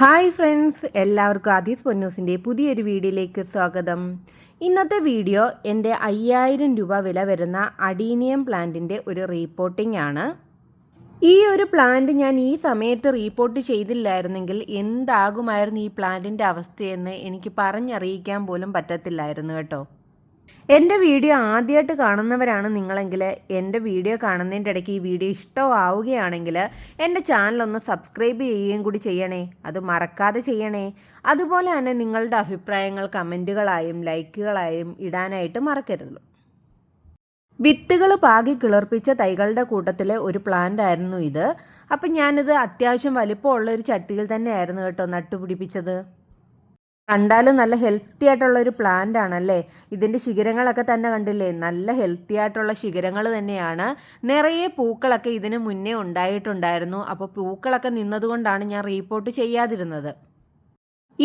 Hi friends എല്ലാവർക്കും ആദീസ് പൊന്നൂസിന്റെ പുതിയൊരു വീഡിയോയിലേക്ക് സ്വാഗതം. ഇന്നത്തെ വീഡിയോ എന്റെ അയ്യായിരം രൂപ വില വരുന്ന അഡീനിയം പ്ലാന്റിന്റെ ഒരു റീപ്പോർട്ടിംഗ് ആണ്. ഈ ഒരു പ്ലാന്റ് ഞാൻ ഈ സമയത്ത് റീപ്പോർട്ട് ചെയ്തില്ലായിരുന്നെങ്കിൽ എന്താകുമായിരുന്നു ഈ പ്ലാന്റിന്റെ അവസ്ഥയെന്ന് എനിക്ക് പറഞ്ഞറിയിക്കാൻ പോലും പറ്റത്തില്ലായിരുന്നു കേട്ടോ. എന്റെ വീഡിയോ ആദ്യമായിട്ട് കാണുന്നവരാണ് നിങ്ങളെങ്കിൽ എന്റെ വീഡിയോ കാണുന്നതിന്റെ ഇടയ്ക്ക് ഈ വീഡിയോ ഇഷ്ടമാവുകയാണെങ്കിൽ എന്റെ ചാനലൊന്ന് സബ്സ്ക്രൈബ് ചെയ്യുകയും കൂടി ചെയ്യണേ. അത് മറക്കാതെ ചെയ്യണേ. അതുപോലെ തന്നെ നിങ്ങളുടെ അഭിപ്രായങ്ങൾ കമന്റുകളായും ലൈക്കുകളായും ഇടാനായിട്ട് മറക്കരുത്. വിത്തുകൾ പാകി കിളർപ്പിച്ച തൈകളുടെ കൂട്ടത്തിലെ ഒരു പ്ലാന്റ് ആയിരുന്നു ഇത്. അപ്പം ഞാനിത് അത്യാവശ്യം വലിപ്പമുള്ള ഒരു ചട്ടിയിൽ തന്നെയായിരുന്നു കേട്ടോ നട്ടുപിടിപ്പിച്ചത്. കണ്ടാലും നല്ല ഹെൽത്തി ആയിട്ടുള്ള ഒരു പ്ലാന്റ് ആണല്ലേ? ഇതിന്റെ ശിഖരങ്ങളൊക്കെ തന്നെ കണ്ടില്ലേ? നല്ല ഹെൽത്തി ആയിട്ടുള്ള ശിഖരങ്ങൾ തന്നെയാണ്. നിറയെ പൂക്കളൊക്കെ ഇതിന് മുന്നേ ഉണ്ടായിട്ടുണ്ടായിരുന്നു. അപ്പോൾ പൂക്കളൊക്കെ നിന്നതുകൊണ്ടാണ് ഞാൻ റീപ്പോർട്ട് ചെയ്യാതിരുന്നത്.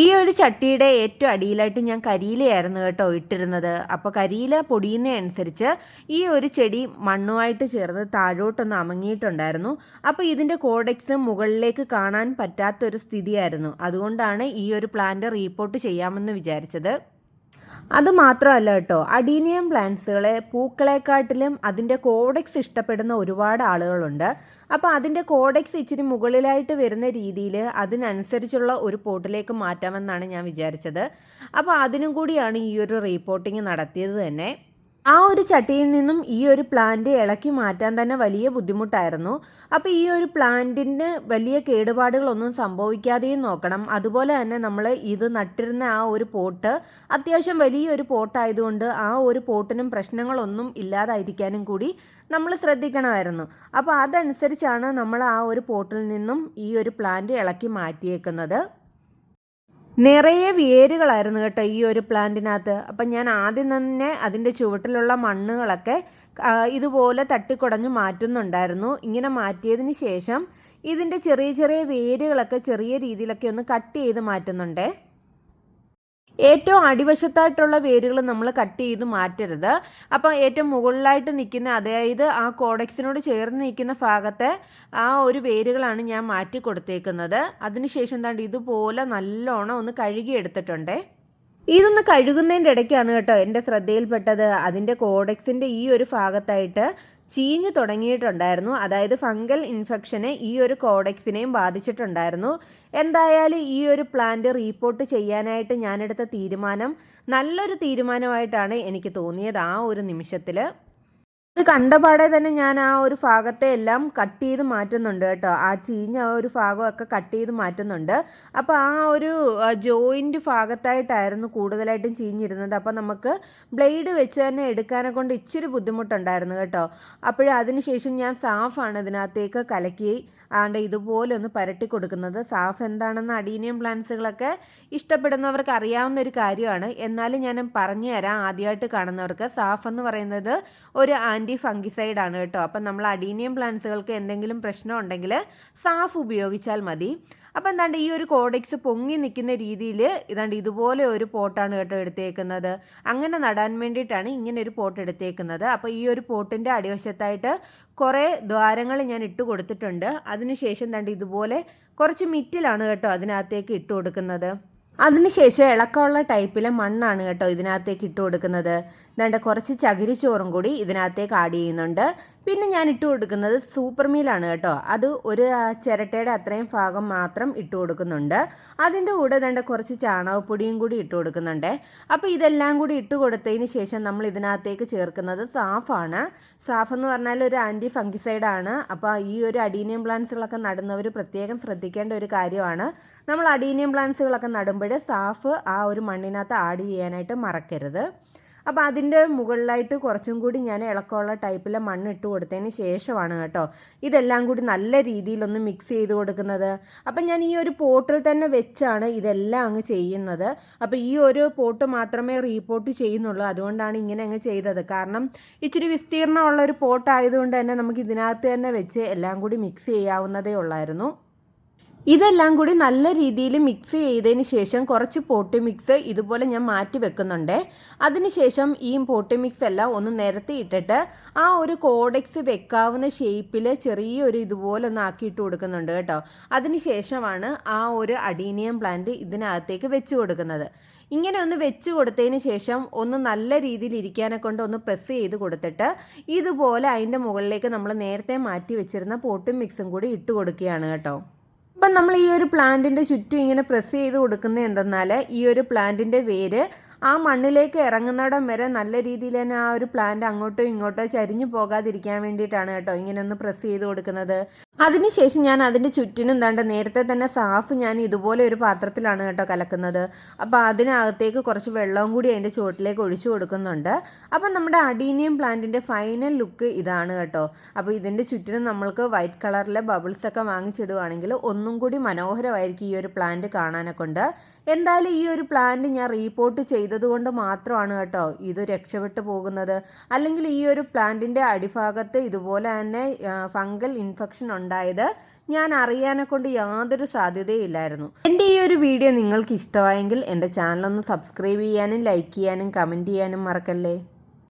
ഈ ഒരു ചട്ടിയുടെ ഏറ്റവും അടിയിലായിട്ട് ഞാൻ കരിയിലയായിരുന്നു കേട്ടോ ഇട്ടിരുന്നത്. അപ്പോൾ കരിയില പൊടിയുന്ന അനുസരിച്ച് ഈ ഒരു ചെടി മണ്ണുമായിട്ട് ചേർന്ന് താഴോട്ടൊന്ന് അമങ്ങിയിട്ടുണ്ടായിരുന്നു. അപ്പോൾ ഇതിന്റെ കോഡെക്സ് മുകളിലേക്ക് കാണാൻ പറ്റാത്തൊരു സ്ഥിതിയായിരുന്നു. അതുകൊണ്ടാണ് ഈ ഒരു പ്ലാന്റ് റീപ്പോർട്ട് ചെയ്യാമെന്ന് വിചാരിച്ചത്. അത് മാത്രമല്ല കേട്ടോ അഡീനിയം പ്ലാന്റ്സുകളെ പൂക്കളെക്കാട്ടിലും അതിന്റെ കോഡെക്സ് ഇഷ്ടപ്പെടുന്ന ഒരുപാട് ആളുകളുണ്ട്. അപ്പോൾ അതിന്റെ കോഡെക്സ് ഇച്ചിരി മുകളിലായിട്ട് വരുന്ന രീതിയിൽ അതിനനുസരിച്ചുള്ള ഒരു പോട്ടിലേക്ക് മാറ്റാമെന്നാണ് ഞാൻ വിചാരിച്ചത്. അപ്പോൾ അതിനും കൂടിയാണ് ഈ ഒരു റീപ്പോർട്ടിങ് നടത്തിയത് തന്നെ. ആ ഒരു ചട്ടിയിൽ നിന്നും ഈ ഒരു പ്ലാന്റ് ഇളക്കി മാറ്റാൻ തന്നെ വലിയ ബുദ്ധിമുട്ടായിരുന്നു. അപ്പോൾ ഈ ഒരു പ്ലാന്റിന് വലിയ കേടുപാടുകളൊന്നും സംഭവിക്കാതെയും നോക്കണം. അതുപോലെ തന്നെ നമ്മൾ ഇത് നട്ടിരുന്ന ആ ഒരു പോട്ട് അത്യാവശ്യം വലിയൊരു പോട്ടായതുകൊണ്ട് ആ ഒരു പോട്ടിനും പ്രശ്നങ്ങളൊന്നും ഇല്ലാതായിരിക്കാനും കൂടി നമ്മൾ ശ്രദ്ധിക്കണമായിരുന്നു. അപ്പോൾ അതനുസരിച്ചാണ് നമ്മൾ ആ ഒരു പോട്ടിൽ നിന്നും ഈ ഒരു പ്ലാന്റ് ഇളക്കി മാറ്റിയേക്കുന്നത്. നിറയെ വേരുകളായിരുന്നു കേട്ടോ ഈ ഒരു പ്ലാന്റിനകത്ത്. അപ്പം ഞാൻ ആദ്യം തന്നെ അതിന്റെ ചുവട്ടിലുള്ള മണ്ണുകളൊക്കെ ഇതുപോലെ തട്ടിക്കുടഞ്ഞ് മാറ്റുന്നുണ്ടായിരുന്നു. ഇങ്ങനെ മാറ്റിയതിന് ശേഷം ഇതിന്റെ ചെറിയ ചെറിയ വേരുകളൊക്കെ ചെറിയ രീതിയിലൊക്കെ ഒന്ന് കട്ട് ചെയ്ത് മാറ്റുന്നുണ്ടേ. ഏറ്റവും അടിവശത്തായിട്ടുള്ള വേരുകൾ നമ്മൾ കട്ട് ചെയ്ത് മാറ്റരുത്. അപ്പോൾ ഏറ്റവും മുകളിലായിട്ട് നിൽക്കുന്ന അതായത് ആ കോഡക്സിനോട് ചേർന്ന് നിൽക്കുന്ന ഭാഗത്തെ ആ ഒരു വേരുകളാണ് ഞാൻ മാറ്റി കൊടുത്തേക്കുന്നത്. അതിനുശേഷം എന്താണ്ട് ഇതുപോലെ നല്ലോണം ഒന്ന് കഴുകി എടുത്തിട്ടുണ്ടേ. ഇതൊന്ന് കഴുകുന്നതിന്റെ ഇടയ്ക്കാണ് കേട്ടോ എന്റെ ശ്രദ്ധയിൽപ്പെട്ടത്. അതിന്റെ കോഡെക്സിന്റെ ഈ ഒരു ഭാഗത്തായിട്ട് ചീഞ്ഞു തുടങ്ങിയിട്ടുണ്ടായിരുന്നു. അതായത് ഫംഗൽ ഇൻഫെക്ഷനെ ഈ ഒരു കോഡെക്സിനെയും ബാധിച്ചിട്ടുണ്ടായിരുന്നു. എന്തായാലും ഈ ഒരു പ്ലാന്റ് റീപ്പോർട്ട് ചെയ്യാനായിട്ട് ഞാനെടുത്ത തീരുമാനം നല്ലൊരു തീരുമാനമായിട്ടാണ് എനിക്ക് തോന്നിയത് ആ ഒരു നിമിഷത്തിൽ ഇത് കണ്ടപാടെ തന്നെ ഞാൻ ആ ഒരു ഭാഗത്തെ എല്ലാം കട്ട് ചെയ്ത് മാറ്റുന്നുണ്ട് കേട്ടോ. ആ ചീഞ്ഞ ഒരു ഭാഗമൊക്കെ കട്ട് ചെയ്ത് മാറ്റുന്നുണ്ട്. അപ്പോൾ ആ ഒരു ജോയിന്റ് ഭാഗത്തായിട്ടായിരുന്നു കൂടുതലായിട്ടും ചീഞ്ഞിരുന്നത്. അപ്പോൾ നമുക്ക് ബ്ലേഡ് വെച്ച് തന്നെ എടുക്കാനെ കൊണ്ട് ഇച്ചിരി ബുദ്ധിമുട്ടുണ്ടായിരുന്നു കേട്ടോ. അപ്പോഴേ അതിനുശേഷം ഞാൻ സാഫാണ് ഇതിനകത്തേക്ക് കലക്കി ആണ്ട് ഇതുപോലെ ഒന്ന് പരട്ടി കൊടുക്കുന്നത്. സാഫ് എന്താണെന്ന് അഡീനിയം പ്ലാന്റ്സുകളൊക്കെ ഇഷ്ടപ്പെടുന്നവർക്ക് അറിയാവുന്ന ഒരു കാര്യമാണ്. എന്നാലും ഞാൻ പറഞ്ഞു തരാം ആദ്യമായിട്ട് കാണുന്നവർക്ക്. സാഫ് എന്ന് പറയുന്നത് ഒരു ആന്റി ഫംഗിസൈഡ് ആണ് കേട്ടോ. അപ്പം നമ്മൾ അഡീനിയം പ്ലാന്റ്സുകൾക്ക് എന്തെങ്കിലും പ്രശ്നം ഉണ്ടെങ്കിൽ സാഫ് ഉപയോഗിച്ചാൽ മതി. അപ്പം എന്താണ്ട് ഈ ഒരു കോഡെക്സ് പൊങ്ങി നിൽക്കുന്ന രീതിയിൽ ഇതാണ്ട് ഇതുപോലെ ഒരു പോട്ടാണ് കേട്ടോ എടുത്തേക്കുന്നത്. അങ്ങനെ നടാൻ വേണ്ടിയിട്ടാണ് ഇങ്ങനെ ഒരു പോട്ട് എടുത്തേക്കുന്നത്. അപ്പോൾ ഈ ഒരു പോട്ടിന്റെ അടിവശത്തായിട്ട് കുറേ ദ്വാരങ്ങൾ ഞാൻ ഇട്ട് കൊടുത്തിട്ടുണ്ട്. അതിനുശേഷം തണ്ട് ഇതുപോലെ കുറച്ച് മിറ്റിലാണ് കേട്ടോ അതിനകത്തേക്ക് ഇട്ട് കൊടുക്കുന്നത്. അതിനുശേഷം ഇളക്കമുള്ള ടൈപ്പിലെ മണ്ണാണ് കേട്ടോ ഇതിനകത്തേക്ക് ഇട്ട് കൊടുക്കുന്നത്. എന്താണ്ട് കുറച്ച് ചകിരിച്ചോറും കൂടി ഇതിനകത്തേക്ക് ആഡ് ചെയ്യുന്നുണ്ട്. പിന്നെ ഞാൻ ഇട്ട് കൊടുക്കുന്നത് സൂപ്പർ മീലാണ് കേട്ടോ. അത് ഒരു ചിരട്ടയുടെ അത്രയും ഭാഗം മാത്രം ഇട്ട് കൊടുക്കുന്നുണ്ട്. അതിന്റെ കൂടെ ദണ്ട കുറച്ച് ചാണകപ്പൊടിയും കൂടി ഇട്ട് കൊടുക്കുന്നുണ്ട്. അപ്പോൾ ഇതെല്ലാം കൂടി ഇട്ട് കൊടുത്തതിന് ശേഷം നമ്മൾ ഇതിനകത്തേക്ക് ചേർക്കുന്നത് സാഫാണ്. സാഫ് എന്ന് പറഞ്ഞാൽ ഒരു ആന്റി ഫംഗിസൈഡ് ആണ്. അപ്പോൾ ഈ ഒരു അഡീനിയം പ്ലാന്റ്സുകളൊക്കെ നടുന്നവർ പ്രത്യേകം ശ്രദ്ധിക്കേണ്ട ഒരു കാര്യമാണ്. നമ്മൾ അഡീനിയം പ്ലാന്റ്സുകളൊക്കെ നടുമ്പോൾ സാഫ് ആ ഒരു മണ്ണിനകത്ത് ആഡ് ചെയ്യാനായിട്ട് മറക്കരുത്. അപ്പോൾ അതിന്റെ മുകളിലായിട്ട് കുറച്ചും കൂടി ഞാൻ ഇളക്കമുള്ള ടൈപ്പിലെ മണ്ണ് ഇട്ട് കൊടുത്തതിന് ശേഷമാണ് കേട്ടോ ഇതെല്ലാം കൂടി നല്ല രീതിയിലൊന്ന് മിക്സ് ചെയ്ത് കൊടുക്കുന്നത്. അപ്പം ഞാൻ ഈ ഒരു പോട്ടിൽ തന്നെ വെച്ചാണ് ഇതെല്ലാം അങ്ങ് ചെയ്യുന്നത്. അപ്പോൾ ഈ ഒരു പോട്ട് മാത്രമേ റീപോട്ട് ചെയ്യുന്നുള്ളൂ. അതുകൊണ്ടാണ് ഇങ്ങനെ അങ്ങ് ചെയ്തത്. കാരണം ഇച്ചിരി വിസ്തീർണമുള്ള ഒരു പോട്ടായതുകൊണ്ട് തന്നെ നമുക്ക് ഇതിനകത്ത് തന്നെ വെച്ച് എല്ലാം കൂടി മിക്സ് ചെയ്യാവുന്നതേ ഉള്ളായിരുന്നു. ഇതെല്ലാം കൂടി നല്ല രീതിയിൽ മിക്സ് ചെയ്തതിന് ശേഷം കുറച്ച് പോട്ട് മിക്സ് ഇതുപോലെ ഞാൻ മാറ്റി വെക്കുന്നുണ്ട്. അതിനുശേഷം ഈ പോട്ട് മിക്സ് എല്ലാം ഒന്ന് നിരത്തിയിട്ടിട്ട് ആ ഒരു കോഡെക്സ് വെക്കാവുന്ന ഷേപ്പിൽ ചെറിയൊരു ഇതുപോലെ ഒന്ന് ആക്കിയിട്ട് കൊടുക്കുന്നുണ്ട് കേട്ടോ. അതിനുശേഷമാണ് ആ ഒരു അഡീനിയം പ്ലാന്റ് ഇതിനകത്തേക്ക് വെച്ച് കൊടുക്കുന്നത്. ഇങ്ങനെ ഒന്ന് വെച്ച് കൊടുത്തതിന് ശേഷം ഒന്ന് നല്ല രീതിയിൽ ഇരിക്കാനെ കൊണ്ട് ഒന്ന് പ്രസ് ചെയ്ത് കൊടുത്തിട്ട് ഇതുപോലെ അതിന്റെ മുകളിലേക്ക് നമ്മൾ നേരത്തെ മാറ്റി വെച്ചിരുന്ന പോട്ടും മിക്സും കൂടി ഇട്ട് കൊടുക്കുകയാണ് കേട്ടോ. അപ്പം നമ്മൾ ഈ ഒരു പ്ലാന്റിന്റെ ചുറ്റും ഇങ്ങനെ പ്രസ് ചെയ്ത് കൊടുക്കുന്നത് എന്തെന്നാൽ ഈ ഒരു പ്ലാന്റിന്റെ വേര് ആ മണ്ണിലേക്ക് ഇറങ്ങുന്നിടം വരെ നല്ല രീതിയിൽ തന്നെ ആ ഒരു പ്ലാന്റ് അങ്ങോട്ടോ ഇങ്ങോട്ടോ ചരിഞ്ഞു പോകാതിരിക്കാൻ വേണ്ടിയിട്ടാണ് കേട്ടോ ഇങ്ങനെ ഒന്ന് പ്രസ് ചെയ്ത് കൊടുക്കുന്നത്. അതിനുശേഷം ഞാൻ അതിന്റെ ചുറ്റിനും ദാണ്ട് നേരത്തെ തന്നെ സാഫ് ഞാൻ ഇതുപോലെ ഒരു പാത്രത്തിലാണ് കേട്ടോ കലക്കുന്നത്. അപ്പോൾ അതിനകത്തേക്ക് കുറച്ച് വെള്ളവും കൂടി അതിന്റെ ചുവട്ടിലേക്ക് ഒഴിച്ചു കൊടുക്കുന്നുണ്ട്. അപ്പം നമ്മുടെ അഡീനിയം പ്ലാന്റിന്റെ ഫൈനൽ ലുക്ക് ഇതാണ് കേട്ടോ. അപ്പോൾ ഇതിന്റെ ചുറ്റിനും നമ്മൾക്ക് വൈറ്റ് കളറിലെ ബബിൾസൊക്കെ വാങ്ങിച്ചിടുവാണെങ്കിൽ ഒന്നും കൂടി മനോഹരമായിരിക്കും ഈ ഒരു പ്ലാന്റ് കാണാനൊക്കെ ഉണ്ട്. എന്തായാലും ഈ ഒരു പ്ലാന്റ് ഞാൻ റീപോർട്ട് ചെയ്തതുകൊണ്ട് മാത്രമാണ് കേട്ടോ ഇത് രക്ഷപ്പെട്ടു പോകുന്നത്. അല്ലെങ്കിൽ ഈ ഒരു പ്ലാന്റിന്റെ അടിഭാഗത്ത് ഇതുപോലെ തന്നെ ഫംഗൽ ഇൻഫെക്ഷൻ ഉണ്ടായത് ഞാൻ അറിയാനെ കൊണ്ട് യാതൊരു സാധ്യതയില്ലായിരുന്നു. എന്റെ ഈ ഒരു വീഡിയോ നിങ്ങൾക്ക് ഇഷ്ടമായെങ്കിൽ എന്റെ ചാനലൊന്ന് സബ്സ്ക്രൈബ് ചെയ്യാനും ലൈക്ക് ചെയ്യാനും കമന്റ് ചെയ്യാനും മറക്കല്ലേ?